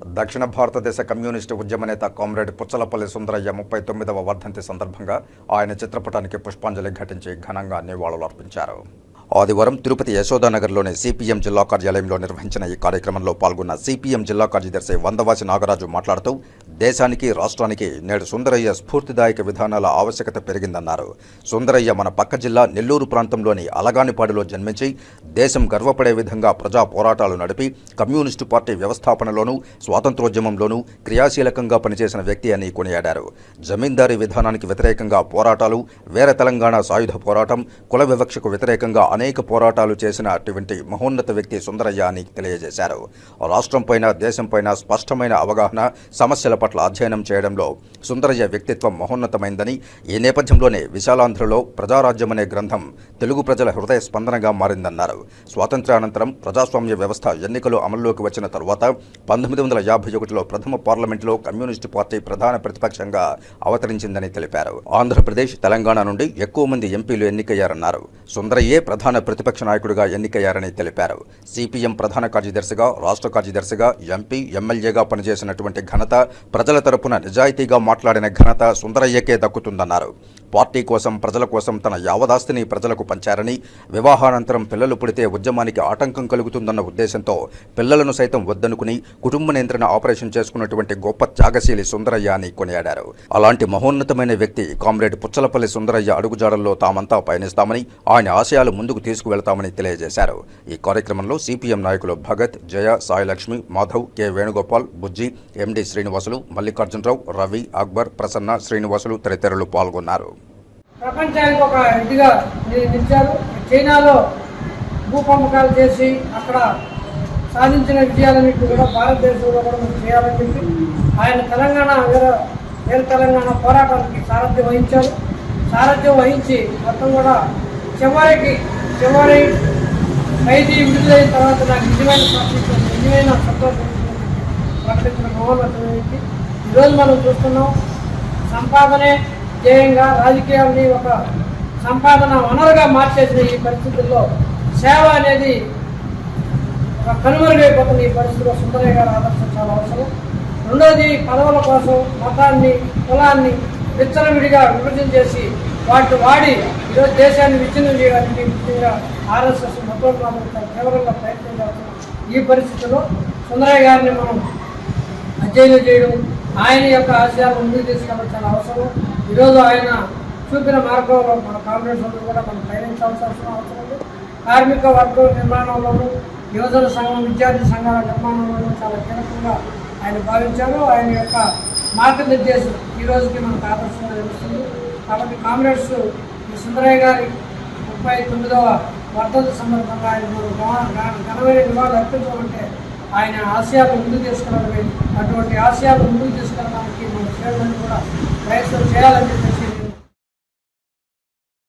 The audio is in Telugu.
దక్షిణ భారతదేశ కమ్యూనిస్టు ఉద్యమ నేత కామ్రేడ్ పుచ్చలపల్లి సుందరయ్య ముప్పై తొమ్మిదవ వర్ధంతి సందర్భంగా ఆయన చిత్రపటానికి పుష్పాంజలి ఘటించి ఘనంగా నివాళులర్పించారు. ఆదివారం తిరుపతి యశోదానగర్లోని సిపిఎం జిల్లా కార్యాలయంలో నిర్వహించిన ఈ కార్యక్రమంలో పాల్గొన్న సిపిఎం జిల్లా కార్యదర్శి వందవాసి నాగరాజు మాట్లాడుతూ దేశానికి రాష్ట్రానికి నేడు సుందరయ్య స్ఫూర్తిదాయక విధానాల ఆవశ్యకత పెరిగిందన్నారు. సుందరయ్య మన పక్క జిల్లా నెల్లూరు ప్రాంతంలోని అలగానిపాడులో జన్మించి దేశం గర్వపడే విధంగా ప్రజా పోరాటాలు నడిపి కమ్యూనిస్టు పార్టీ వ్యవస్థాపనలోనూ స్వాతంత్రోద్యమంలోనూ క్రియాశీలకంగా పనిచేసిన వ్యక్తి అని కొనియాడారు. జమీందారీ విధానానికి వ్యతిరేకంగా పోరాటాలు వేర తెలంగాణ సాయుధ పోరాటం కుల వివక్షకు వ్యతిరేకంగా అనేక పోరాటాలు చేసిన అటువంటి మహోన్నత వ్యక్తి సుందరయ్య అని తెలియజేశారు. రాష్ట్రంపైన దేశంపైన స్పష్టమైన అవగాహన సమస్యల పట్ల అధ్యయనం చేయడంలో సుందరయ్య వ్యక్తిత్వం మహోన్నతమైందని ఈ నేపథ్యంలోనే విశాలాంధ్రలో ప్రజారాజ్యం అనే గ్రంథం తెలుగు ప్రజల హృదయ స్పందనగా మారిందన్నారు. స్వాతంత్ర్యానంతరం ప్రజాస్వామ్య వ్యవస్థ ఎన్నికలు అమల్లోకి వచ్చిన తరువాత పంతొమ్మిది వందల యాభై ఒకటిలో ప్రథమ పార్లమెంటులో కమ్యూనిస్టు పార్టీ ప్రధాన ప్రతిపక్షంగా అవతరించిందని తెలిపారు. ఆంధ్రప్రదేశ్ తెలంగాణ నుండి ఎక్కువ మంది ఎంపీలు ఎన్నికయ్యారన్నారు. సుందరయ్యే ప్రధాన ప్రతిపక్ష నాయకుడిగా ఎన్నికయ్యారని తెలిపారు. సిపిఎం ప్రధాన కార్యదర్శిగా రాష్ట్ర కార్యదర్శిగా ఎంపీ ఎమ్మెల్యేగా పనిచేసినటువంటి ఘనత ప్రజల తరపున నిజాయితీగా మాట్లాడిన ఘనత సుందరయ్యకే దక్కుతుందన్నారు. పార్టీ కోసం ప్రజల కోసం తన యావదాస్తిని ప్రజలకు పంచారని వివాహానంతరం పిల్లలు పుడితే ఉద్యమానికి ఆటంకం కలుగుతుందన్న ఉద్దేశంతో పిల్లలను సైతం వద్దనుకుని కుటుంబ నియంత్రణ ఆపరేషన్ చేసుకున్నటువంటి గొప్ప త్యాగశీలి సుందరయ్య అని కొనియాడారు. అలాంటి మహోన్నతమైన వ్యక్తి కామ్రేడ్ పుచ్చలపల్లి సుందరయ్య అడుగుజాడల్లో తామంతా పయనిస్తామని ఆయన ఆశయాలు ముందుకు తీసుకువెళ్తామని తెలియజేశారు. ఈ కార్యక్రమంలో సిపిఎం నాయకులు భగత్ జయ సాయిలక్ష్మి మాధవ్ కె. వేణుగోపాల్ బుజ్జి ఎండి శ్రీనివాసులు మల్లికార్జునరావు రవి అక్బర్ ప్రసన్న శ్రీనివాసులు తదితరులు పాల్గొన్నారు. ప్రపంచానికి ఒక ఇదిగా నిలిచారు. చైనాలో భూపంపకాలు చేసి అక్కడ సాధించిన విజయాలన్నింటినీ కూడా భారతదేశంలో కూడా మనం చేయాలని చెప్పి ఆయన తెలంగాణ వేరే తెలంగాణ పోరాటానికి సారథ్యం వహించారు. సారథ్యం వహించి మొత్తం కూడా చివరికి చివరి ఖైదీ విడుదలైన తర్వాత నాకు నిజమైన నిజమైన సంతోషం ప్రకటించిన మహోన్నతమైన ఈరోజు మనం చూస్తున్నాం సంపాదనే ధ్యేయంగా రాజకీయాన్ని ఒక సంపాదన వనరుగా మార్చేసిన ఈ పరిస్థితుల్లో సేవ అనేది ఒక కనుమరుగైపోతున్న ఈ పరిస్థితిలో సుందరయ్య గారు ఆదర్శం చాలా అవసరం. రెండోది పదవుల కోసం మతాన్ని కులాన్ని విచ్చలవిడిగా విభజన చేసి వాటిని వాడి ఈరోజు దేశాన్ని విచ్ఛిన్నం చేయడానికి ముఖ్యంగా ఆర్ఎస్ఎస్ మతోన్మాదం చాలా తీవ్రంగా ప్రయత్నం చేస్తున్నాం ఈ పరిస్థితిలో సుందరయ్య గారిని మనం అధ్యయనం చేయడం ఆయన యొక్క ఆశయాలు ముందుకు తీసుకెళ్ళడం చాలా అవసరం. ఈరోజు ఆయన చూపిన మార్గంలో మన కాంగ్రెస్ అందరూ కూడా మనం పయనించాల్సిన అవసరం ఉంది. కార్మిక వర్గం నిర్మాణంలోనూ యువజన సంఘం విద్యార్థి సంఘాల నిర్మాణంలోనూ చాలా కీలకంగా ఆయన భావించారు. ఆయన యొక్క మార్గనిర్దేశం ఈ రోజుకి మనకు ఆదర్శంగా నిలుస్తుంది కాబట్టి కాంగ్రెస్ సుందరయ్య గారి ముప్పై తొమ్మిదవ వర్ధంతి సందర్భంగా ఆయన ఘనమైన నివాళులు అర్పించమంటే ఆయన ఆశయాలు ముందు తీసుకురావడమే అటువంటి ఆశయాలు ముందుకు కూడా ప్రయత్నం చేయాలని చెప్పేసి